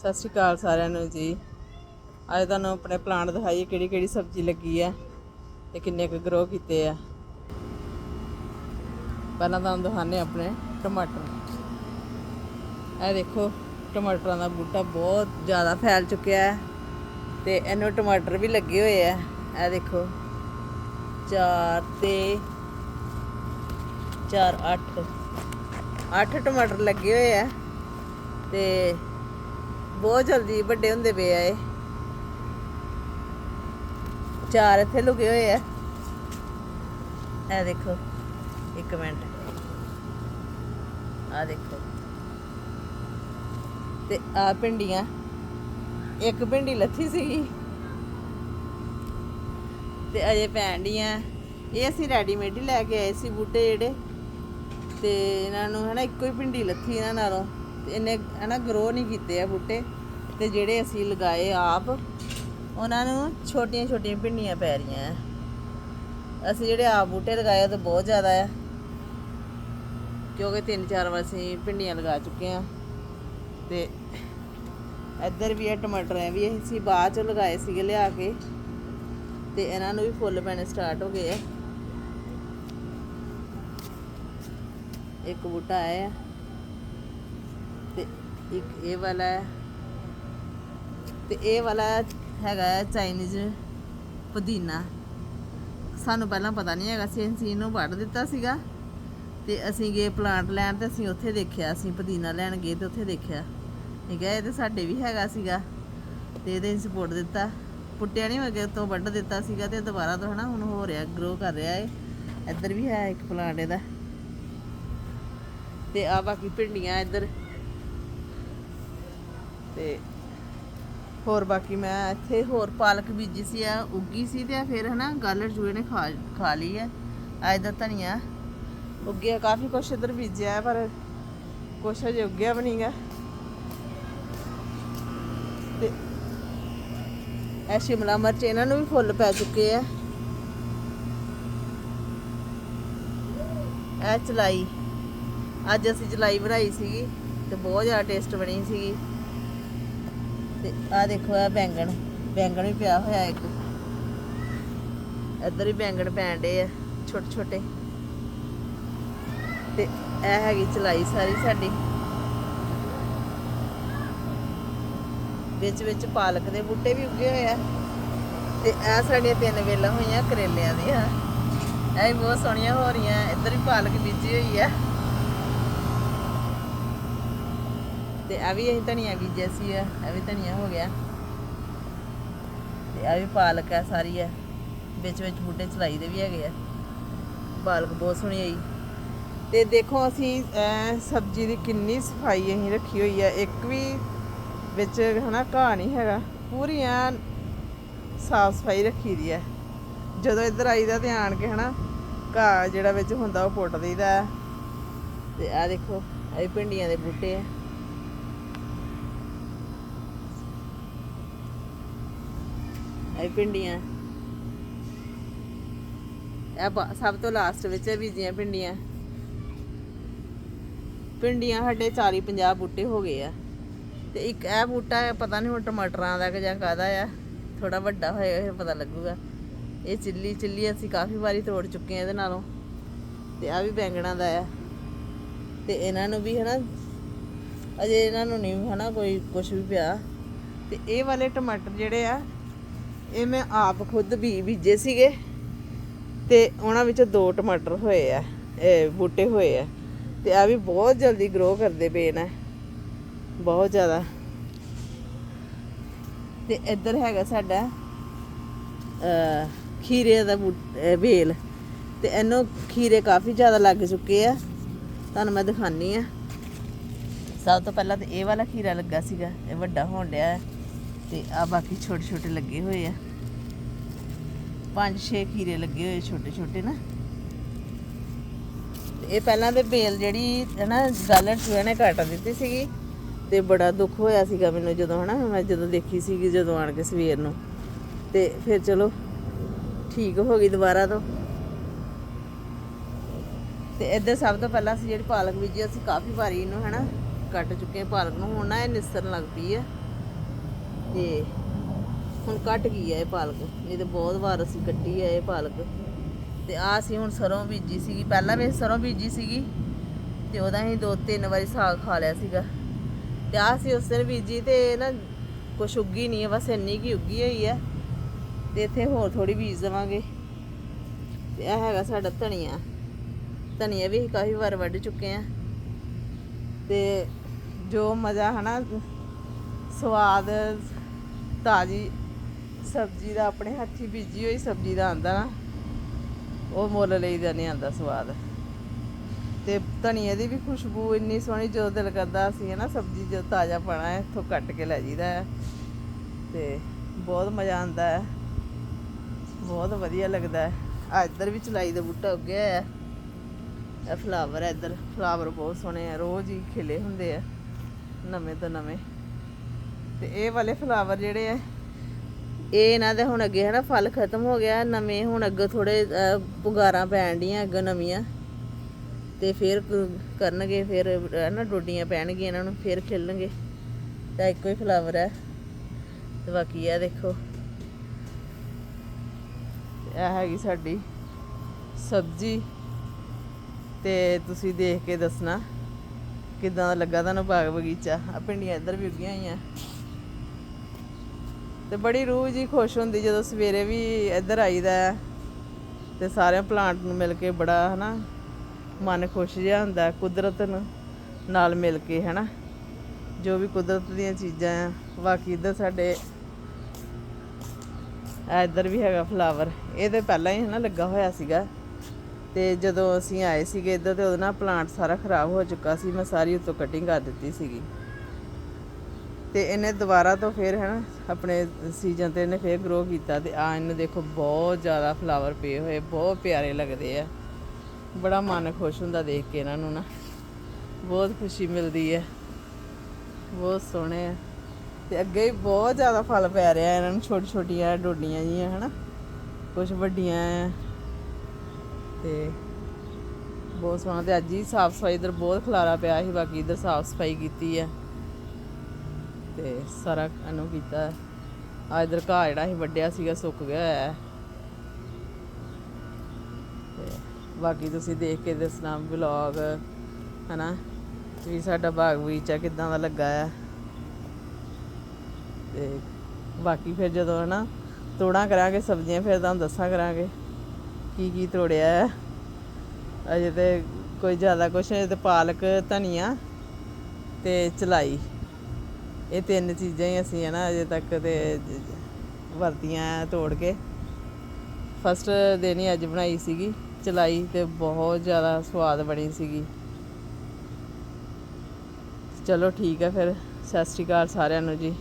ਸਤਿ ਸ਼੍ਰੀ ਅਕਾਲ ਸਾਰਿਆਂ ਨੂੰ ਜੀ। ਅੱਜ ਤੁਹਾਨੂੰ ਆਪਣੇ ਪਲਾਂਟ ਦਿਖਾਈਏ ਕਿਹੜੀ ਕਿਹੜੀ ਸਬਜ਼ੀ ਲੱਗੀ ਹੈ ਤੇ ਕਿੰਨੇ ਕੁ ਗਰੋ ਕੀਤੇ ਆ। ਪਹਿਲਾਂ ਤੁਹਾਨੂੰ ਦਿਖਾਣੇ ਆਪਣੇ ਟਮਾਟਰ। ਇਹ ਦੇਖੋ, ਟਮਾਟਰਾਂ ਦਾ ਬੂਟਾ ਬਹੁਤ ਜ਼ਿਆਦਾ ਫੈਲ ਚੁੱਕਿਆ ਹੈ ਤੇ ਇਹਨੂੰ ਟਮਾਟਰ ਵੀ ਲੱਗੇ ਹੋਏ ਆ। ਇਹ ਦੇਖੋ 4 ਤੇ 4 8 8 ਟਮਾਟਰ ਲੱਗੇ ਹੋਏ ਆ ਤੇ ਬਹੁਤ ਜਲਦੀ ਵੱਡੇ ਹੁੰਦੇ ਪਏ ਆ ਇਹ। ਚਾਰ ਇੱਥੇ ਲੁਕੇ ਹੋਏ ਆ। ਇਹ ਦੇਖੋ, ਇੱਕ ਮਿੰਟ। ਆ ਦੇਖੋ। ਤੇ ਆ ਭਿੰਡੀਆਂ। ਇੱਕ ਭਿੰਡੀ ਲੱਥੀ ਸੀਗੀ। ਤੇ ਅਜੇ ਪੈਣ ਡੀਆਂ ਇਹ ਅਸੀਂ ਰੈਡੀਮੇਡ ਹੀ ਲੈ ਕੇ ਆਏ ਸੀ ਬੂਟੇ ਜਿਹੜੇ। ਤੇ ਇਹਨਾਂ ਨੂੰ ਹਨਾ ਇੱਕੋ ਹੀ ਭਿੰਡੀ ਲੱਥੀ ਇਹਨਾਂ ਨਾਲੋਂ। ਤੇ ਇਹਨੇ ਹਨਾ ਗਰੋ ਨਹੀਂ ਕੀਤੇ ਆ ਬੂਟੇ। ਤੇ ਜਿਹੜੇ ਅਸੀਂ ਲਗਾਏ ਆਪ, ਉਹਨਾਂ ਨੂੰ ਛੋਟੀਆਂ ਛੋਟੀਆਂ ਭਿੰਡੀਆਂ ਪੈ ਰਹੀਆਂ ਅਸੀਂ ਜਿਹੜੇ ਆਪ ਬੂਟੇ ਲਗਾਏ ਆ ਤਾਂ ਬਹੁਤ ਜ਼ਿਆਦਾ ਹੈ ਕਿਉਂਕਿ ਤਿੰਨ ਚਾਰ ਵਾਰ ਅਸੀਂ ਭਿੰਡੀਆਂ ਲਗਾ ਚੁੱਕੇ ਆ। ਤੇ ਇੱਧਰ ਵੀ ਇਹ ਟਮਾਟਰ ਹੈ ਵੀ, ਅਸੀਂ ਬਾਅਦ ਚ ਲਗਾਏ ਸੀਗੇ ਲਿਆ ਕੇ। ਤੇ ਇਹਨਾਂ ਨੂੰ ਵੀ ਫੁੱਲ ਪੈਣੇ ਸਟਾਰਟ ਹੋ ਗਏ ਆ ਇੱਕ ਬੂਟਾ ਆਇਆ। ਹੈ ਤੇ ਇੱਕ ਇਹ ਵਾਲਾ ਹੈ ਤੇ ਇਹ ਵਾਲਾ ਹੈਗਾ ਹੈ ਚਾਈਨੀਜ਼ ਪੁਦੀਨਾ। ਸਾਨੂੰ ਪਹਿਲਾਂ ਪਤਾ ਨਹੀਂ ਹੈਗਾ ਸੀ, ਅਸੀਂ ਇਹਨੂੰ ਵੱਢ ਦਿੱਤਾ ਸੀਗਾ ਤੇ ਅਸੀਂ ਗਏ ਪਲਾਂਟ ਲੈਣ ਤੇ ਅਸੀਂ ਉੱਥੇ ਦੇਖਿਆ, ਅਸੀਂ ਪੁਦੀਨਾ ਲੈਣ ਗਏ ਤੇ ਉੱਥੇ ਦੇਖਿਆ। ਠੀਕ ਹੈ, ਇਹ ਤੇ ਸਾਡੇ ਵੀ ਹੈਗਾ ਸੀਗਾ ਤੇ ਇਹਦੇ ਅਸੀਂ ਸਪੋਰਟ ਦਿੱਤਾ। ਪੁੱਟਿਆ ਨਹੀਂ ਹੋਇਆ ਤੋਂ ਵੱਢ ਦਿੱਤਾ ਸੀਗਾ ਤੇ ਦੁਬਾਰਾ ਤੋਂ ਹਨਾ ਹੁਣ ਹੋ ਰਿਹਾ ਗਰੋ ਕਰ ਰਿਹਾ ਏ ਇੱਧਰ ਵੀ ਹੈ ਇੱਕ ਪਲਾਂਟ ਇਹਦਾ। ਤੇ ਆ ਬਾਕੀ ਭਿੰਡੀਆਂ ਇੱਧਰ। ਤੇ ਹੋਰ ਬਾਕੀ ਮੈਂ ਇੱਥੇ ਹੋਰ ਪਾਲਕ ਬੀਜੀ ਸੀ ਆ ਉੱਗੀ ਸੀ ਤੇ ਫਿਰ ਹਨਾ ਗਾਲਰ ਜੂਏ ਨੇ ਖਾ ਖਾ ਲਈ ਹੈ। ਆ ਇਹਦਾ ਧਨੀਆ ਉੱਗਿਆ, ਕਾਫੀ ਕੁਛ ਇੱਧਰ ਬੀਜਿਆ ਪਰ ਕੁਛ ਅਜੇ ਉੱਗਿਆ ਵੀ ਨਹੀਂਗਾ ਤੇ ਇਹ ਸ਼ਿਮਲਾ ਮਿਰਚ ਇਹਨਾਂ ਨੂੰ ਵੀ ਫੁੱਲ ਪੈ ਚੁੱਕੇ ਆ। ਇਹ ਚਲਾਈ, ਅੱਜ ਅਸੀਂ ਚਲਾਈ ਬਣਾਈ ਸੀਗੀ ਤੇ ਬਹੁਤ ਜ਼ਿਆਦਾ ਟੇਸਟ ਬਣੀ ਸੀਗੀ। ਤੇ ਆ ਦੇਖੋ ਆ ਬੈਂਗਣ ਬੈਂਗਣ ਵੀ ਪਿਆ ਹੋਇਆ ਇੱਕ। ਇੱਧਰ ਵੀ ਬੈਂਗਣ ਪੈਣ ਡੇ ਆ ਛੋਟੇ ਛੋਟੇ ਤੇ ਇਹ ਹੈਗੀ ਚਲਾਈ ਸਾਰੀ ਸਾਡੀ। ਵਿੱਚ ਵਿੱਚ ਪਾਲਕ ਦੇ ਬੂਟੇ ਵੀ ਉੱਗੇ ਹੋਏ ਆ। ਤੇ ਇਹ ਸਾਡੀਆਂ ਤਿੰਨ ਵੇਲਾਂ ਹੋਈਆਂ ਕਰੇਲਿਆਂ ਦੀਆਂ। ਇਹ ਬਹੁਤ ਸੋਹਣੀਆਂ ਹੋ ਰਹੀਆਂ। ਇੱਧਰ ਵੀ ਪਾਲਕ ਬੀਜੀ ਹੋਈ ਆ। ਤੇ ਆ ਵੀ ਅਸੀਂ ਧਨੀਆ ਬੀਜਿਆ ਸੀ ਆ, ਇਹ ਵੀ ਧਨੀਆ ਹੋ ਗਿਆ। ਤੇ ਆ ਵੀ ਪਾਲਕ ਆ ਸਾਰੀ ਆ, ਵਿੱਚ ਵਿੱਚ ਬੂਟੇ ਚਲਾਈ ਦੇ ਵੀ ਹੈਗੇ ਆ। ਪਾਲਕ ਬਹੁਤ ਸੋਹਣੀ ਆਈ। ਤੇ ਦੇਖੋ ਅਸੀਂ ਸਬਜ਼ੀ ਦੀ ਕਿੰਨੀ ਸਫ਼ਾਈ ਅਸੀਂ ਰੱਖੀ ਹੋਈ ਆ। ਇੱਕ ਵੀ ਵਿੱਚ ਹਨਾ ਘਾਹ ਨਹੀਂ ਹੈਗਾ, ਪੂਰੀ ਐਨ ਸਾਫ਼ ਸਫ਼ਾਈ ਰੱਖੀ ਦੀ ਹੈ ਜਦੋਂ ਇੱਧਰ ਆਈਦਾ ਤੇ ਆਣ ਕੇ ਹਨਾ, ਘਾਹ ਜਿਹੜਾ ਵਿੱਚ ਹੁੰਦਾ ਉਹ ਪੁੱਟ ਦਈਦਾ। ਹੈ। ਤੇ ਆ ਦੇਖੋ, ਇਹ ਭਿੰਡੀਆਂ ਦੇ ਬੂਟੇ ਆ। ਇਹ ਭਿੰਡੀਆਂ। ਇਹ ਸਭ ਤੋਂ ਲਾਸਟ ਵਿੱਚ ਬੀਜੀਆਂ ਭਿੰਡੀਆਂ। ਭਿੰਡੀਆਂ ਸਾਡੇ 40 50 ਬੂਟੇ ਹੋ ਗਏ ਆ। ਤੇ ਇੱਕ ਇਹ ਬੂਟਾ ਪਤਾ ਨਹੀਂ ਹੁਣ ਟਮਾਟਰਾਂ ਦਾ ਕਿ ਜਾਂ ਕਾਦਾ ਆ। ਥੋੜਾ ਵੱਡਾ ਹੋਏਗਾ ਫਿਰ ਪਤਾ ਲੱਗੂਗਾ। ਇਹ ਚਿੱਲੀ ਚਿੱਲੀ ਅਸੀਂ ਕਾਫੀ ਵਾਰੀ ਤੋੜ ਚੁੱਕੇ ਆ ਇਹਦੇ ਨਾਲੋਂ। ਤੇ ਆ ਵੀ ਬੈਂਗਣਾ ਦਾ ਆ। ਤੇ ਇਹਨਾਂ ਨੂੰ ਵੀ ਹਨਾ, ਅਜੇ ਇਹਨਾਂ ਨੂੰ ਨਹੀਂ ਹਨਾ ਕੋਈ ਕੁਝ ਵੀ ਪਿਆ। ਤੇ ਇਹ ਵਾਲੇ ਟਮਾਟਰ ਜਿਹੜੇ ਆ ਇਹ ਮੈਂ ਆਪ ਖੁਦ ਵੀ ਬੀਜੇ ਸੀਗੇ ਤੇ ਉਹਨਾਂ ਵਿੱਚੋਂ ਦੋ ਟਮਾਟਰ ਹੋਏ ਆ, ਇਹ ਬੂਟੇ ਹੋਏ ਆ ਤੇ ਆ ਵੀ ਬਹੁਤ ਜਲਦੀ ਗਰੋ ਕਰਦੇ ਪਏ ਨੇ, ਬਹੁਤ ਜ਼ਿਆਦਾ। ਤੇ ਇੱਧਰ ਹੈਗਾ ਸਾਡਾ ਖੀਰੇ ਦਾ ਬੂਟ- ਵੇਲ ਤੇ ਇਹਨੂੰ ਖੀਰੇ ਕਾਫੀ ਜ਼ਿਆਦਾ ਲੱਗ ਚੁੱਕੇ ਆ। ਤੁਹਾਨੂੰ ਮੈਂ ਦਿਖਾਨੀ ਆ। ਸਭ ਤੋਂ ਪਹਿਲਾਂ ਤੇ ਇਹ ਵਾਲਾ ਖੀਰਾ ਲੱਗਾ ਸੀਗਾ, ਇਹ ਵੱਡਾ ਹੋਣ ਡਿਆ ਹੈ ਤੇ ਆ ਬਾਕੀ ਛੋਟੇ ਛੋਟੇ ਲੱਗੇ ਹੋਏ ਆ। ਪੰਜ ਛੇ ਖੀਰੇ ਲੱਗੇ ਹੋਏ ਛੋਟੇ ਛੋਟੇ ਨਾ ਇਹ ਪਹਿਲਾਂ ਤੇ ਬੇਲ ਜਿਹੜੀ ਹੈ ਨਾ ਗਾਲਰ ਚੂਹੇ ਨੇ ਕੱਟ ਦਿੱਤੀ ਸੀਗੀ। ਤੇ ਬੜਾ ਦੁੱਖ ਹੋਇਆ ਸੀਗਾ ਮੈਨੂੰ ਜਦੋਂ, ਹਨਾ, ਮੈਂ ਜਦੋਂ ਦੇਖੀ ਸੀਗੀ, ਜਦੋਂ ਆਣ ਕੇ ਸਵੇਰ ਨੂੰ। ਤੇ ਫਿਰ ਚਲੋ, ਠੀਕ ਹੋ ਗਈ ਦੁਬਾਰਾ ਤੋਂ। ਤੇ ਇੱਧਰ ਸਭ ਤੋਂ ਪਹਿਲਾਂ ਅਸੀਂ ਜਿਹੜੀ ਪਾਲਕ ਬੀਜੀ, ਅਸੀਂ ਕਾਫੀ ਵਾਰੀ ਇਹਨੂੰ, ਹਨਾ, ਕੱਟ ਚੁੱਕੇ ਪਾਲਕ ਨੂੰ ਹੁਣ ਨਾ ਇਹ ਨਿਸਰਨ ਲੱਗ ਪਈ ਹੈ ਤੇ ਹੁਣ ਕੱਟ ਗਈ ਹੈ ਇਹ ਪਾਲਕ। ਨਹੀਂ ਤੇ ਬਹੁਤ ਵਾਰ ਅਸੀਂ ਕੱਟੀ ਹੈ ਇਹ ਪਾਲਕ। ਤੇ ਆ ਅਸੀਂ ਹੁਣ ਸਰੋਂ ਬੀਜੀ ਸੀਗੀ। ਪਹਿਲਾਂ ਵੀ ਅਸੀਂ ਸਰੋਂ ਬੀਜੀ ਸੀਗੀ। ਤੇ ਉਹਦਾ ਅਸੀਂ ਦੋ ਤਿੰਨ ਵਾਰੀ ਸਾਗ ਖਾ ਲਿਆ ਸੀਗਾ। ਤੇ ਆ ਅਸੀਂ ਉਸ ਦਿਨ ਬੀਜੀ ਤੇ ਨਾ ਕੁਛ ਉੱਗੀ ਨਹੀਂ ਹੈ ਬਸ ਇੰਨੀ ਕੀ ਉੱਗੀ ਹੋਈ ਹੈ ਤੇ ਇੱਥੇ ਹੋਰ ਥੋੜੀ ਬੀਜ ਦੇਵਾਂਗੇ। ਤੇ ਇਹ ਹੈਗਾ ਸਾਡਾ ਧਨੀਆ। ਧਨੀਆ ਵੀ ਅਸੀਂ ਕਾਫੀ ਵਾਰ ਵੱਢ ਚੁੱਕੇ ਆ। ਤੇ ਜੋ ਮਜ਼ਾ ਹਨਾ, ਸਵਾਦ ਤਾਜੀ ਸਬਜ਼ੀ ਦਾ ਆਪਣੇ ਹੱਥੀ ਬੀਜੀ ਹੋਈ ਸਬਜ਼ੀ ਦਾ ਆਂਦਾ ਨਾ, ਉਹ ਮੁੱਲ ਲਈਦਾ ਨਹੀਂ ਆਂਦਾ ਸਵਾਦ। ਤੇ ਧਨੀਏ ਦੀ ਵੀ ਖੁਸ਼ਬੂ ਇੰਨੀ ਸੋਹਣੀ ਜਦੋਂ ਦਿਲ ਕਰਦਾ, ਅਸੀਂ ਹੈ ਨਾ ਸਬਜ਼ੀ ਜਦੋਂ ਤਾਜ਼ਾ ਪਾਣਾ ਹੈ, ਇੱਥੋਂ ਕੱਟ ਕੇ ਲੈ ਜੀਦਾ ਹੈ। ਤੇ ਬਹੁਤ ਮਜ਼ਾ ਆਉਂਦਾ ਹੈ। ਬਹੁਤ ਵਧੀਆ ਲੱਗਦਾ ਹੈ। ਆ ਇੱਧਰ ਵੀ ਚਲਾਈ ਦਾ ਬੂਟਾ ਉੱਗਿਆ ਹੈ। ਇਹ ਫਲਾਵਰ ਹੈ ਇੱਧਰ। ਫਲਾਵਰ ਬਹੁਤ ਸੋਹਣੇ ਆ, ਰੋਜ਼ ਹੀ ਖਿਲੇ ਹੁੰਦੇ ਆ, ਨਵੇਂ ਤੋਂ ਨਵੇਂ। ਤੇ ਇਹ ਵਾਲੇ ਫਲਾਵਰ ਜਿਹੜੇ ਆ ਇਹ ਇਹਨਾਂ ਦੇ ਹੁਣ ਅੱਗੇ ਹੈ ਨਾ ਫਲ ਖਤਮ ਹੋ ਗਿਆ ਨਵੇਂ ਹੁਣ ਅੱਗੇ ਥੋੜੇ ਪੁਗਾਰਾਂ ਪੈਣ ਡੀਆਂ ਅੱਗੇ ਨਵੀਆਂ। ਤੇ ਫਿਰ ਕਰਨਗੇ ਫਿਰ ਅਹ, ਨਾ ਡੋਡੀਆਂ ਪੈਣਗੀਆਂ ਇਹਨਾਂ ਨੂੰ ਫਿਰ ਖਿਲਣਗੇ। ਤਾਂ ਇੱਕੋ ਹੀ ਫਲਾਵਰ ਹੈ। ਤੇ ਬਾਕੀ ਆ ਦੇਖੋ। ਇਹ ਹੈਗੀ ਸਾਡੀ ਸਬਜ਼ੀ। ਤੇ ਤੁਸੀਂ ਦੇਖ ਕੇ ਦੱਸਣਾ। ਕਿਦਾਂ ਦਾ ਲੱਗਾ ਤੁਹਾਨੂੰ ਬਾਗ ਬਗੀਚਾ? ਆ ਪਿੰਡੀਆਂ ਇੱਧਰ ਵੀ ਉੱਗੀਆਂ ਹੋਈਆਂ। ਤੇ ਬੜੀ ਰੂਹ ਜੀ ਖੁਸ਼ ਹੁੰਦੀ ਜਦੋਂ ਸਵੇਰੇ ਵੀ ਇੱਧਰ ਆਈਦਾ ਹੈ ਤੇ ਸਾਰਿਆਂ ਪਲਾਂਟ ਨੂੰ ਮਿਲ ਕੇ ਬੜਾ ਹਨਾ ਮਨ ਖੁਸ਼ ਜਿਹਾ ਹੁੰਦਾ ਕੁਦਰਤ ਨੂੰ ਨਾਲ ਮਿਲ ਕੇ ਹਨਾ। ਜੋ ਵੀ ਕੁਦਰਤ ਦੀਆਂ ਚੀਜ਼ਾਂ ਆ, ਬਾਕੀ ਇੱਧਰ ਸਾਡੇ ਇੱਧਰ ਵੀ ਹੈਗਾ ਫਲਾਵਰ ਇਹ ਤੇ ਪਹਿਲਾਂ ਹੀ ਹਨਾ ਲੱਗਾ ਹੋਇਆ ਸੀਗਾ। ਤੇ ਜਦੋਂ ਅਸੀਂ ਆਏ ਸੀਗੇ ਇੱਧਰ ਤੇ ਉਹਦਾ ਨਾ ਪਲਾਂਟ ਸਾਰਾ ਖਰਾਬ ਹੋ ਚੁੱਕਾ ਸੀ, ਮੈਂ ਸਾਰੀ ਉੱਤੋਂ ਕਟਿੰਗ ਕਰ ਦਿੱਤੀ ਸੀਗੀ। ਤੇ ਇਹਨੇ ਦੁਬਾਰਾ ਤੋਂ ਫਿਰ ਹੈ ਨਾ ਆਪਣੇ ਸੀਜ਼ਨ ਤੇ ਇਹਨੇ ਫਿਰ ਗਰੋ ਕੀਤਾ ਤੇ ਆ ਇਹਨੂੰ ਦੇਖੋ ਬਹੁਤ ਜ਼ਿਆਦਾ ਫਲਾਵਰ ਪਏ ਹੋਏ, ਬਹੁਤ ਪਿਆਰੇ ਲੱਗਦੇ ਆ। ਬੜਾ ਮਨ ਖੁਸ਼ ਹੁੰਦਾ ਦੇਖ ਕੇ ਇਹਨਾਂ ਨੂੰ ਨਾ। ਬਹੁਤ ਖੁਸ਼ੀ ਮਿਲਦੀ ਹੈ ਬਹੁਤ ਸੋਹਣੇ ਆ। ਤੇ ਅੱਗੇ ਵੀ ਬਹੁਤ ਜ਼ਿਆਦਾ ਫਲ ਪੈ ਰਿਹਾ ਇਹਨਾਂ ਨੂੰ ਛੋਟੀ ਛੋਟੀਆਂ ਡੋਡੀਆਂ ਜੀਆਂ, ਹਨਾ। ਕੁਝ ਵੱਡੀਆਂ ਆ। ਤੇ ਬਹੁਤ ਸੋਹਣਾ ਤੇ ਅੱਜ ਹੀ ਸਾਫ਼ ਸਫ਼ਾਈ, ਇਧਰ ਬਹੁਤ ਖਲਾਰਾ ਪਿਆ ਸੀ, ਬਾਕੀ ਇਧਰ ਸਾਫ਼ ਸਫ਼ਾਈ ਕੀਤੀ ਹੈ ਤੇ ਸਾਰਾ ਇਹਨੂੰ ਕੀਤਾ ਆ ਇਧਰ ਘਾਹ ਜਿਹੜਾ ਸੀ ਵੱਡਿਆ ਸੀਗਾ, ਸੁੱਕ ਗਿਆ ਹੋਇਆ ਹੈ। ਤੇ ਬਾਕੀ ਤੁਸੀਂ ਦੇਖ ਕੇ ਦੱਸਣਾ ਵਲੌਗ ਹਨਾ? ਵੀ ਸਾਡਾ ਬਾਗ ਬਗੀਚਾ ਕਿਦਾਂ ਦਾ ਲੱਗਾ ਆ। ਤੇ ਬਾਕੀ ਫਿਰ ਜਦੋਂ, ਹਨਾ, ਤੋੜਾਂ ਕਰਾਂਗੇ, ਸਬਜ਼ੀਆਂ ਫਿਰ ਤੁਹਾਨੂੰ ਦੱਸਾਂ ਕਰਾਂਗੇ ਕੀ ਕੀ ਤੋੜਿਆ ਹੈ ਅਜੇ ਤੇ ਕੋਈ ਜ਼ਿਆਦਾ ਕੁਛ ਨਹੀਂ ਤੇ ਪਾਲਕ, ਧਨੀਆ ਤੇ ਚਲਾਈ। ਇਹ ਤਿੰਨ ਚੀਜ਼ਾਂ ਹੀ ਅਸੀਂ ਹੈ ਨਾ ਅਜੇ ਤੱਕ ਤੇ ਵਰਤੀਆਂ ਹੈ ਤੋੜ ਕੇ। ਫਸਟ ਦਿਨ ਹੀ ਅੱਜ ਬਣਾਈ ਸੀਗੀ, ਚਲਾਈ ਤੇ ਬਹੁਤ ਜ਼ਿਆਦਾ ਸਵਾਦ ਬਣੀ ਸੀਗੀ। ਚਲੋ ਠੀਕ ਹੈ ਫਿਰ, ਸਤਿ ਸ਼੍ਰੀ ਅਕਾਲ ਸਾਰਿਆਂ ਨੂੰ ਜੀ।